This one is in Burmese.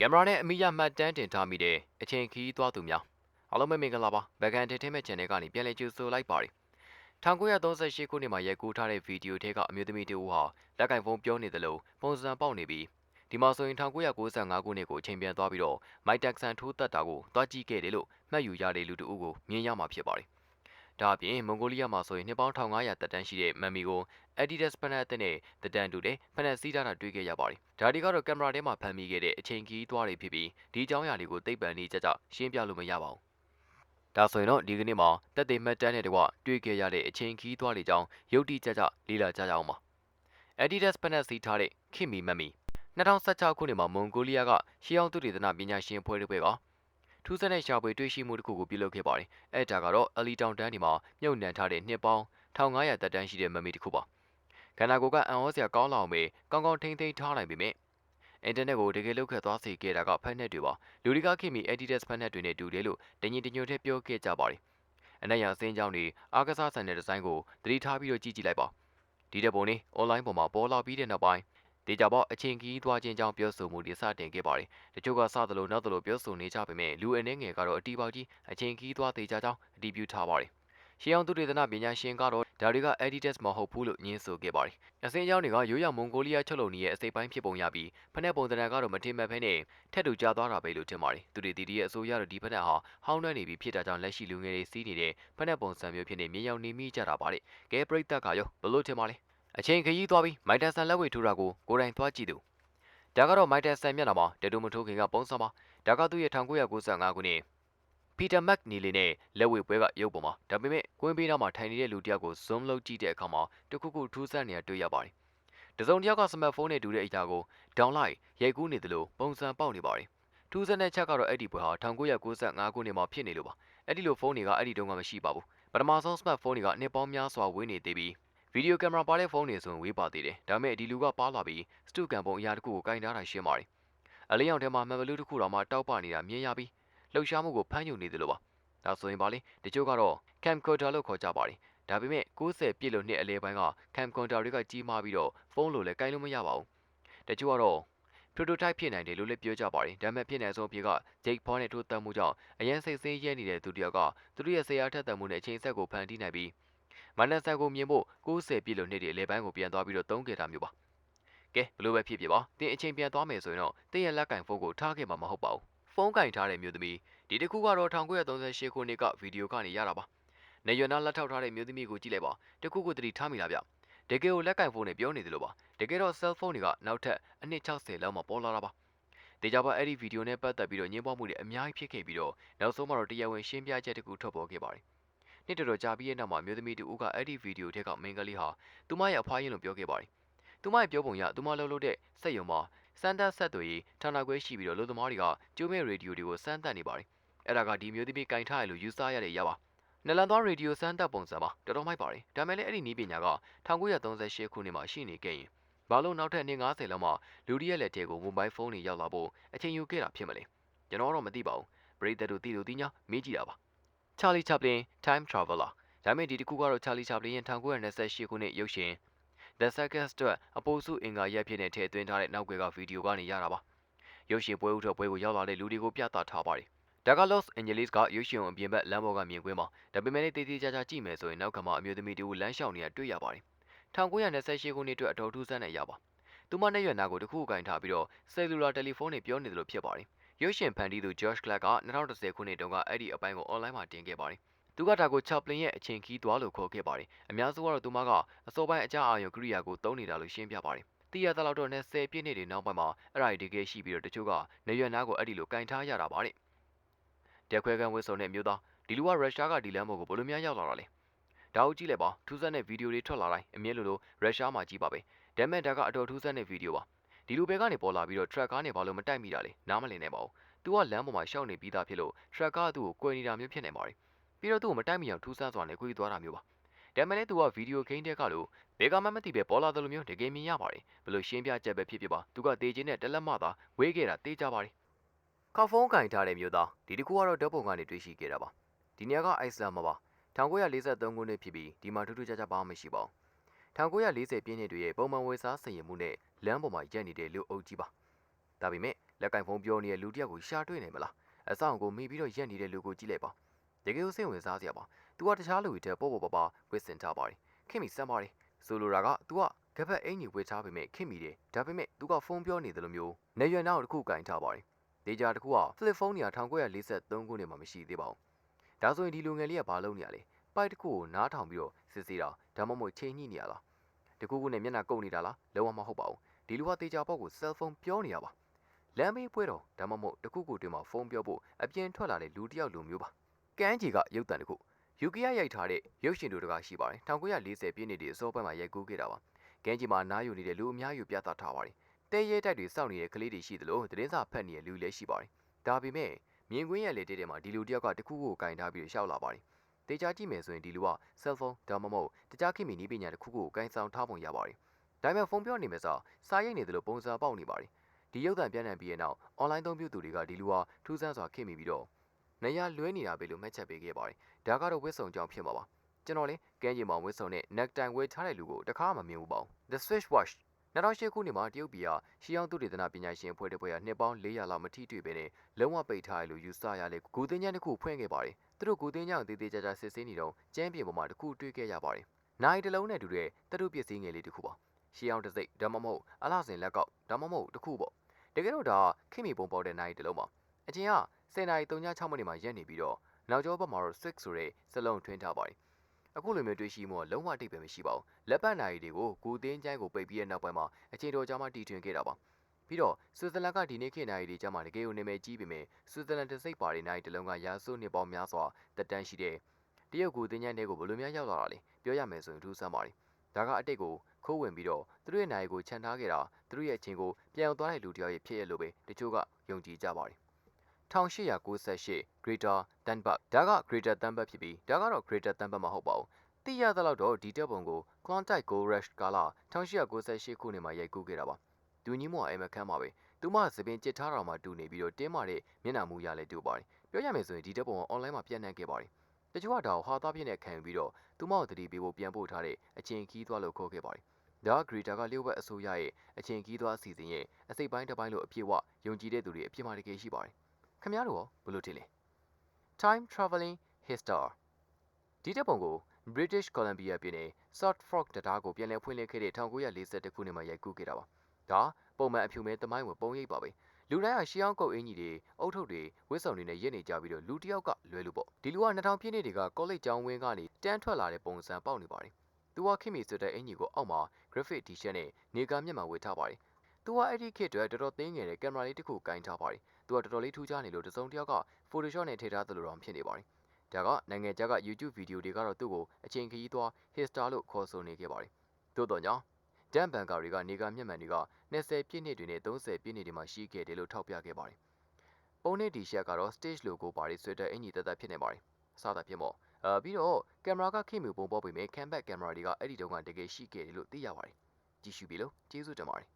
ကင်မရာနဲ့အမိရမှတ်တမ်းတင်ထားမိတဲ့အချိန်ခီးသွားသူများအားလုံးပဲမင်္ဂလာပါဗကန် Entertainment Channel ကနေပြန်လည်ကြိုဆိုလိုက်ပါတယ်1938ခုနှစ်မှာရိုက်ကူးထားတဲ့ဗီဒီယိုထဲကအမျိုးသမီးတူဟာလက်ကင်ဖုန်းပြောနေတယ်လို့ပုံစံပေါက်နေပြီးဒီမှာဆိုရင်1995ခုနှစ်ကိုအချိန်ပြန်သွားပြီးတော့မိုက်တက်ဆန်ထိုးတက်တာကိုသွားကြည့်ခဲ့တယ်လို့မှတ်ယူရတဲ့လူတူကိုမြင်ရမှာဖြစ်ပါတယ် ဒါအပြင်မွန်ဂိုလီးယားမှာဆိုရင်နှစ်ပေါင်း1500တက်တန်းရှိတဲ့မမ်မီကို Adidas ဖက်နက်အသစ်နဲ့တတန်တူတဲ့ဖက်နက်စီးထားတာတွေ့ခဲ့ရပါတယ်။ဒါဒီကတော့ကင်မရာထဲမှာဖမ်းမိခဲ့တဲ့အချိန်ကြီးသွားတွေဖြစ်ပြီးဒီအကြောင်းအရာတွေကိုသိပ္ပံနည်းကြကြရှင်းပြလို့မရပါဘူး။ဒါဆိုရင်တော့ဒီကနေ့မှာတက်သေးမှတ်တမ်းနဲ့တကွတွေ့ခဲ့ရတဲ့အချိန်ကြီးသွားတွေကြောင်းရုပ်တိကြကြလေ့လာကြကြအောင်ပါ။ Adidas ဖက်နက်စီးထားတဲ့ခင်မီမမ်မီ2016ခုနှစ်မှာမွန်ဂိုလီးယားကရှေးအောင်သူတေသနပညာရှင်ဖွဲ့တွေက ထူးဆန်းတဲ့ရှာဖွေတွေ့ရှိမှုတစ်ခုကိုပြုလုပ်ခဲ့ပါတယ်။အဲဒါကတော့အလီတောင်တန်းဒီမှာမြုပ်နှံထားတဲ့နှစ်ပေါင်း1500တက်တန်းရှိတဲ့မမ်မီတစ်ခုပါ။ခန္ဓာကိုယ်ကအံ့ဩစရာကောင်းလောက်ပေကောင်းကောင်းထိမ့်သိမ်းထားနိုင်ပေမဲ့အင်တာနက်ကိုတကယ်လောက်ခတ်သွားစေခဲ့တာကဖက်နက်တွေပါလူတွေကခင်မီ Adidas ဖက်နက်တွေနဲ့တူတယ်လို့တညီတညွတ်ထဲပြောခဲ့ကြပါတယ်အနက်ရအစင်းကြောင်းတွေအားကစားဆန်တဲ့ဒီဇိုင်းကိုသတိထားပြီးတော့ကြည့်ကြည့်လိုက်ပါဒီတဲ့ပုံလေး online ပေါ်မှာပေါ်လာပြီးတဲ့နောက်ပိုင်း ဒေကြပေါ့အချင်းကြီးသွားခြင်းကြောင့်ပြောဆိုမှုတွေစတင်ခဲ့ပါတယ်တချို့ကစသလိုနောက်သလိုပြောဆိုနေကြပေမဲ့လူအနေငယ်ကတော့အတီးပေါက်ကြီးအချင်းကြီးသွားသေးကြကြောင်းအတည်ပြုထားပါတယ်ရှေးအောင်သူတေသနပညာရှင်ကတော့ဒါတွေက Adidas မဟုတ်ဘူးလို့ညင်းဆိုခဲ့ပါတယ်။အစင်းကြောင်းတွေကရိုးရမွန်ဂိုလီးယားချုပ်လုံနေရဲ့အစိပ်ပိုင်းဖြစ်ပုံရပြီးဖက်နက်ပုံသဏ္ဍာန်ကတော့မထင်မှတ်ဘဲနဲ့ထက်တူကျသွားတာပဲလို့ထင်ပါတယ်။သူတွေတီတီရဲ့အစိုးရတို့ဒီဖက်နက်ဟာဟောင်းနှွမ်းနေပြီးဖြစ်တာကြောင့်လက်ရှိလူငယ်တွေစီးနေတဲ့ဖက်နက်ပုံစံမျိုးဖြစ်နေမြင်ရောက်နေမိကြတာပါတဲ့။ကဲပရိသတ်ကရောဘလို့ထင်ပါလဲ။ အချိန်ခရီးသွားပြီးမိုက်တန်ဆန်လက်ဝဲထိုးတာကိုကိုယ်တိုင်သွားကြည့်သူ။ဒါကတော့မိုက်တန်ဆန်မျက်နှာမှာတတူမထိုးခင်ကပုံစံပါ။ဒါကသူ့ရဲ့1995ခုနှစ်ပီတာမက်နီလီနဲ့လက်ဝဲပွဲကရုပ်ပေါ်မှာဒါပေမဲ့ကွင်းပေးနားမှာထိုင်နေတဲ့လူတစ်ယောက်ကို zoom လုပ်ကြည့်တဲ့အခါမှာတခုခုထူးဆန်းနေတာတွေ့ရပါတယ်။တစုံတစ်ယောက်ကစမတ်ဖုန်းနဲ့တူတဲ့အရာကို down လိုက်ရိုက်ကူးနေတယ်လို့ပုံစံပေါက်နေပါတယ်။ထူးဆန်းတဲ့ချက်ကတော့အဲ့ဒီပွဲဟာ1995ခုနှစ်မှာဖြစ်နေလို့ပါ။အဲ့ဒီလိုဖုန်းတွေကအဲ့ဒီတုန်းကမရှိပါဘူး။ပထမဆုံး smartphone တွေကနှစ်ပေါင်းများစွာဝေးနေသေးပြီး ဗီဒီယိုကင်မရာပါတဲ့ဖုန်းတွေဆိုရင်ဝေးပါသေးတယ်။ဒါပေမဲ့ဒီလူကပါလာပြီးစတုကန်ပုံအရာတစ်ခုကိုကင်ထားတာရှင်းပါတယ်။အလင်းရောင်ထဲမှာမှန်ဘလူးတစ်ခုတော်မှတောက်ပနေတာမြင်ရပြီးလှုပ်ရှားမှုကိုဖမ်းယူနေတယ်လို့ပါဒါဆိုရင်ပါလေတချို့ကတော့ camcorder လို့ခေါ်ကြပါတယ်ဒါပေမဲ့60ပြည့်လို့နှစ်အလဲပိုင်းက camcorder တွေကကြီးမားပြီးတော့ဖုန်းလိုလည်းကင်လို့မရပါဘူးတချို့ကတော့ prototype ဖြစ်နိုင်တယ်လို့လည်းပြောကြပါတယ်ဒါပေမဲ့ဖြစ်နိုင်ဆုံးဖြစ်က Jake Paul နဲ့ထိုးတက်မှုကြောင့်အရင်စိတ်ဆင်းရဲနေတဲ့သူတယောက်ကသူတို့ရဲ့ဆရာထက်သန်မှုနဲ့အချိန်ဆက်ကိုဖန်တီးနိုင်ပြီး မနက်ဆန်ကိုမြင်ဖို့60ပြည့်လို့နှစ်တွေအလဲပိုင်းကိုပြန်သွားပြီးတော့သုံးခဲ့တာမျိုးပါကဲဘလို့ပဲဖြစ်ဖြစ်ပါတင်အချိန်ပြန်သွားမယ်ဆိုရင်တော့တင်းရဲ့လက်ကင်ဖုန်းကိုထားခဲ့မှာမဟုတ်ပါဘူးဖုန်းကင်ထားတဲ့မျိုးသမီးဒီတစ်ခုကတော့1938ခုနှစ်ကဗီဒီယိုကနေရတာပါ။နေရွယ်နာလက်ထောက်ထားတဲ့မျိုးသမီးကိုကြည့်လိုက်ပါ။တခုခုတတိထားမိလားဗျ။တကယ်ကိုလက်ကင်ဖုန်းနဲ့ပြောနေတယ်လို့ပါ။တကယ်တော့ cell phone တွေကနောက်ထပ်အနှစ်60လောက်မှပေါ်လာတာပါ။ဒေကြပါအဲ့ဒီဗီဒီယိုနဲ့ပတ်သက်ပြီးတော့ညှင်းပွားမှုတွေအများကြီးဖြစ်ခဲ့ပြီးတော့နောက်ဆုံးမှာတော့တရားဝင်ရှင်းပြချက်တခုထွက်ပေါ်ခဲ့ပါတယ်။ နှစ်တော်တော်ကြာပြီးတဲ့နောက်မှာမျိုးသမီးတူဦးကအဲ့ဒီဗီဒီယိုထဲကမင်္ဂလိဟာသူမရဲ့အဖွားရင်လို့ပြောခဲ့ပါတယ်။သူမရဲ့ပြောပုံရသူမလှုပ်လို့တဲ့စက်ယုံမှာစမ်းသပ်ဆက်သွေးဌာနခွဲရှိပြီးတော့လူသမားတွေကကျိုးမဲ့ရေဒီယိုတွေကိုစမ်းသပ်နေပါတယ်အဲ့ဒါကဒီမျိုးသမီးကင်ထားရလို့ယူဆရတဲ့အရာပါနလန်သွားရေဒီယိုစမ်းသပ်ပုံစံပါတော်တော်မိုက်ပါတယ်ဒါမဲ့လည်းအဲ့ဒီနည်းပညာက1938ခုနှစ်မှာရှိနေခဲ့ရင်ဘာလို့နောက်ထပ်နှစ်90လောက်မှလူဒီရဲ့လက်ထဲကိုမိုဘိုင်းဖုန်းတွေရောက်လာဖို့အချိန်ယူခဲ့တာဖြစ်မလဲကျွန်တော်တော့မသိပါဘူးပရိသတ်တို့သိလို့သိညာမေးကြည့်တာပါ Charlie Chaplin Time Traveler ဒါမဲ့ဒီတစ်ခုကတော့ Charlie Chaplin ရဲ့1928ခုနှစ်ရုပ်ရှင် The Circus အတွက်အပိုစုအင်္ဂါရက်ဖြစ်နေထည့်သွင်းထားတဲ့နောက်ွယ်ကဗီဒီယိုကနေရတာပါရုပ်ရှင်ပွဲဥထွက်ပွဲကိုရောက်လာတဲ့လူတွေကိုပြသထားပါတယ်ဒါက Los Angeles ကရုပ်ရှင်အပြင်ဘက်လမ်းပေါ်ကမြင်ကွင်းမှာဒါပေမဲ့လည်းတေးသေးချာချာကြည့်မယ်ဆိုရင်နောက်ကမှအမျိုးသမီးတူလမ်းလျှောက်နေတာတွေ့ရပါတယ်1928ခုနှစ်အတွက်အတော်ထူးဆန်းတဲ့အရာပါသူမနဲ့ရွက်နာကိုတခုကင်ထားပြီးတော့ဆယ်လူလာတယ်လီဖုန်းနဲ့ပြောနေတယ်လို့ဖြစ်ပါတယ် ရုပ်ရှင်ဖန်တီးသူ George Clark က2010ခုနှစ်တုန်းကအဲ့ဒီအပိုင်းကို online မှာတင်ခဲ့ပါတယ်သူကဒါကို Chaplin ရဲ့အချိန်ခီးသွားလို့ခေါ်ခဲ့ပါတယ်အများစုကတော့သူမကအစောပိုင်းအကြအာရုံကိရိယာကိုသုံးနေတာလို့ရှင်းပြပါတယ်တရသလောက်တော့20ပြည့်နှစ်တွေနောက်ပိုင်းမှာအဲ့ဒါဒီကဲရှိပြီးတော့တချို့ကနေရွက်နာကိုအဲ့ဒီလိုကင်ထားရတာပါတဲ့တက်ခွဲကန်ဝစ်စုံတဲ့မျိုးသားဒီလူကရုရှားကဒီလမ်းပေါ်ကိုဘယ်လိုများရောက်လာတာလဲဒါကိုကြည့်လိုက်ပါထူးဆန်းတဲ့ဗီဒီယိုတွေထွက်လာတိုင်းအမြဲလိုလိုရုရှားမှာကြီးပါပဲဒါမဲ့ဒါကအတော်ထူးဆန်းတဲ့ဗီဒီယိုပါ ဒီလူဘဲကနေပေါ်လာပြီးတော့ track ကားနဲ့ဘာလို့မတိုက်မိတာလဲနားမလည်နိုင်ပါဘူးသူကလမ်းပေါ်မှာရှောက်နေပြီးသားဖြစ်လို့ track ကားသူ့ကိုကွယ်နေတာမျိုးဖြစ်နေပါတယ်ပြီးတော့သူ့ကိုမတိုက်မိအောင်ထူးဆန်းစွာနဲ့ကိုကြီးသွားတာမျိုးပါဒါမဲ့လည်းသူကဗီဒီယိုဂိမ်းတက်ကလို့ဘယ်ကမှမသိပဲပေါ်လာတယ်လို့မျိုးတကယ်မြင်ရပါတယ်ဘလို့ရှင်းပြချက်ပဲဖြစ်ဖြစ်ပါသူကတေးချင်းနဲ့တလက်မသာဝေးခဲ့တာတေးကြပါတယ်ခေါဖုန်းကင်ထားတဲ့မျိုးသားဒီတကူကတော့ဓာတ်ပုံကနေတွေ့ရှိခဲ့တာပါဒီနေရာကအိုက်စလန်မှာပါ1943ခုနှစ်ဖြစ်ပြီးဒီမှာထူးထူးခြားခြားဘာမှမရှိပါဘူး 1940ပြည့်နှစ်တွေရဲ့ပုံမှန်ဝယ်စားစင်ရမှုနဲ့လမ်းပေါ်မှာရက်နေတဲ့လူအုပ်ကြီးပါဒါ ဒါပေမဲ့လက်ကင်ဖုန်းပြောနေတဲ့လူတစ်ယောက်ကိုရှာတွေ့နိုင်မလားအဆောင်ကိုမိပြီးတော့ရက်နေတဲ့လူကိုကြည့်လိုက်ပါတကယ်ကိုစိတ်ဝင်စားစရာပါ။ तू ကတခြားလူတွေထက်ပေါ့ပေါ့ပါပါဝစ်စင်ထားပါတယ်ခင်မီစမ်းပါတယ်ဆိုလိုတာက तू ကကပတ်အင်ကြီးဝစ်ထားပေမဲ့ခင်မီတယ်ဒါပေမဲ့ तू ကဖုန်းပြောနေတယ်လို့မျိုးနေရွယ်နောက်တစ်ခုကင်ထားပါတယ်ဒေဂျာတစ်ခုက flip phone ညာ1943ခုနှစ်မှာမရှိသေးပါဘူးဒါဆိုရင်ဒီလူငယ်လေးကဘာလုပ်နေရလဲပိုက်တစ်ခုကိုနားထောင်ပြီးတော့စစ်ဆေးတာ ဒါမှမဟုတ်ချိန်ညှိနေရလားတကူကူနဲ့မျက်နှာကုပ်နေတာလားလုံးဝမဟုတ်ပါဘူးဒီလူကတေချာပေါက်ကို cell phone ပြောနေရပါလမ်းမေးပွဲတော့ဒါမှမဟုတ်တကူကူတွင်မှာဖုန်းပြောဖို့အပြင်ထွက်လာတဲ့လူတစ်ယောက်လိုမျိုးပါကန်းကြီးကရုပ်တံတစ်ခုယူကီယာရိုက်ထားတဲ့ရုပ်ရှင်တို့တကားရှိပါတယ်1940ပြည့်နှစ်တည်းအစောပိုင်းမှာရိုက်ကူးခဲ့တာပါကန်းကြီးမှာနားယူနေတဲ့လူအများယူပြသထားပါတယ်တဲရဲတိုက်တွေစောင့်နေတဲ့ကလေးတွေရှိသလိုသတင်းစာဖတ်နေတဲ့လူလည်းရှိပါတယ်ဒါပေမဲ့မြင်ကွင်းရဲ့လေတဲတဲမှာဒီလူတစ်ယောက်ကတခုခုကိုကင်ထားပြီးရှောက်လာပါတယ် တေချာကြည့်မယ်ဆိုရင်ဒီလူက cell phone ဒါမှမဟုတ်တခြားခင်မီနီးပညာတစ်ခုခုကိုကင်ဆောင်ထားပုံရပါတယ်ဒါပေမဲ့ဖုန်းပြောနေမယ်ဆိုစာရိုက်နေတယ်လို့ပုံစံပေါက်နေပါတယ်ဒီရုပ်သံပြန်လှန်ပြီးတဲ့နောက် online သုံးပြုသူတွေကဒီလူဟာထူးဆန်းစွာခင်မိပြီးတော့နေရလွဲနေတာပဲလို့မှတ်ချက်ပေးခဲ့ပါတယ်ဒါကတော့ဝစ်စုံကြောင့်ဖြစ်မှာပါကျွန်တော်လည်းကန်းကြီးမောင်ဝစ်စုံနဲ့ neck time ဝေထားတဲ့လူကိုတခါမှမမြင်ဘူးပါဘူး The Swish Watch 2008ခုနှစ်မှာတရုတ်ပြည်ကရှီအောင်သူတေသနာပညာရှင်အဖွဲ့တစ်ဖွဲ့ကနှစ်ပေါင်း400လောက်မထိတွေ့ပဲနဲ့လုံးဝပိတ်ထားရလို့ယူဆရတဲ့ဂူသင်းချမ်းတစ်ခုဖွင့်ခဲ့ပါတယ်သူ တို့ဂူသင်းချမ်းကိုတေးသေးချာချာစစ်ဆေးနေတော့ကျမ်းပြင်ပေါ်မှာတစ်ခုတွေ့ခဲ့ရပါတယ်နိုင်တလုံးနဲ့တူတဲ့တတုပစ္စည်းငယ်လေးတစ်ခုပါရှီအောင်တစ်စိတ်ဒါမှမဟုတ်အလားစင်လက်ကောက်ဒါမှမဟုတ်တစ်ခုပေါ့တကယ်တော့ဒါခင်မီပုံပေါက်တဲ့နိုင်တလုံးပါအချင်းက10နာရီ36မိနစ်မှာရက်နေပြီးတော့နောက်ကျောဘက်မှာတော့ switch ဆိုတဲ့စလုံးထွင်းထားပါတယ်အခုလိုမျိုးတွေ့ရှိမှုကလုံးဝအတိတ်ပဲမရှိပါဘူးလက်ပတ်နိုင်တွေကိုဂူသင်းကျန်းကိုပိတ်ပြီးတဲ့နောက်ပိုင်းမှာအချိန်တော်ကြာမှတီထွင်ခဲ့တာပါ ပြီးတော့ဆွစ်ဇာလန်ကဒီနေ့ခေတ်နိုင်တွေကျမှတကယ်ကိုနာမည်ကြီးပေမဲ့ဆွစ်ဇာလန်တစ်စိတ်ပါတဲ့နိုင်တလုံးကရာစုနှစ်ပေါင်းများစွာတက်တန်းရှိတဲ့တရုတ်ဂူသင်းကျန်းတွေကိုဘယ်လိုများရောက်လာတာလဲပြောရမယ်ဆိုရင်ထူးဆန်းပါတယ်ဒါကအတိတ်ကိုခိုးဝင်ပြီးတော့သူတို့ရဲ့နိုင်ကိုခြံထားခဲ့တာသူတို့ရဲ့အချင်းကိုပြန်အောင်သွားတဲ့လူတယောက်ရဲ့ဖြစ်ရလို့ပဲတချို့ကယုံကြည်ကြပါတယ်1898 Greater Dunbar ဒါက Greater Dunbar ဖြစ်ပြီးဒါကတော့ Greater Dunbar မဟုတ်ပါဘူးသိရသလောက်တော့ဒီတပ်ပုံကို Klondike Gold Rush ကာလ1898ခုနှစ်မှာရိုက်ကူးခဲ့တာပါ ဒူညီမောအိမ်မခမ်းပါပဲသူမသပင်ကြစ်ထားတာမှတူနေပြီးတော့တင်းမာတဲ့မျက်နှာမူရလဲတူပါတယ်ပြောရမယ်ဆိုရင်ဒီတပ်ပုံက online မှာပြန့်နှံ့ခဲ့ပါတယ်တချို့ကဒါကိုဟာသားပြည့်နဲ့ခံယူပြီးတော့သူမကိုတတိပေးဖို့ပြန်ပို့ထားတဲ့အချင်းခီးသွားလို့ခေါ်ခဲ့ပါတယ်ဒါဂရီတာကလျှို့ဝှက်အစိုးရရဲ့အချင်းကြီးသွားအစီအစဉ်ရဲ့အစိတ်ပိုင်းတစ်ပိုင်းလို့အပြည့်အဝယုံကြည်တဲ့သူတွေအပြည့်အဝတကယ်ရှိပါတယ်။ခင်ဗျားတို့ရောဘယ်လိုထင်လဲ Time Traveling History ဒီတဲ့ပုံကို British Columbia ပြည်နယ် Salt Fork တရားကိုပြန်လည်ဖွင့်လှစ်ခဲ့တဲ့1942ခုနှစ်မှာရိုက်ကူးခဲ့တာပါ။ ဒါပုံမှန်အဖြူမဲသမိုင်းဝင်ပုံရိပ်ပါပဲ။လူတိုင်းဟာရှီအောင်ကုတ်အင်ကြီးတွေအုတ်ထုပ်တွေဝစ်စုံတွေနဲ့ရစ်နေကြပြီးတော့လူတစ်ယောက်ကလွယ်လို့ပေါ့ဒီလူက2000ပြည့်နှစ်တွေကကောလိပ်ကျောင်းဝင်းကနေတန်းထွက်လာတဲ့ပုံစံပေါက်နေပါတယ်သူကခင်မီဆိုတဲ့အင်ကြီးကိုအောက်မှာ graphic t-shirt နဲ့နေကာမျက်မှန်ဝေထားပါတယ်။သူကအဲ့ဒီခေတ်အတွက်တော်တော်သိငယ်တဲ့ကင်မရာလေးတစ်ခုကင်ထားပါတယ်။သူကတော်တော်လေးထူးခြားနေလို့တစုံတစ်ယောက်က Photoshop နဲ့ထည့်ထားသလိုတော့ဖြစ်နေပါတယ်။ဒါကနိုင်ငံခြားက YouTube ဗီဒီယိုတွေကတော့သူ့ကိုအချိန်ခရီးသွား Hipster လို့ခေါ်ဆိုနေခဲ့ပါတယ်။သို့တော်ကြောင့် ဒန်ဘန်ကာတွေကနေကာမျက်မှန်တွေက20ပြည့်နှစ်တွေနဲ့30ပြည့်နှစ်တွေမှာရှိခဲ့တယ်လို့ထောက်ပြခဲ့ပါတယ်။ပုံနဲ့ t-shirt ကတော့ stage logo ပါတဲ့ sweater အင်ကြီးသက်သက်ဖြစ်နေပါတယ်။အစားသာဖြစ်မို့အာပြီးတော့ကင်မရာကခင်မူပုံပေါ်ပေမဲ့ cam back ကင်မရာတွေကအဲ့ဒီတုန်းကတကယ်ရှိခဲ့တယ်လို့သိရပါတယ်ကြည့်ရှုပြီလို့ကျေးဇူးတင်ပါတယ်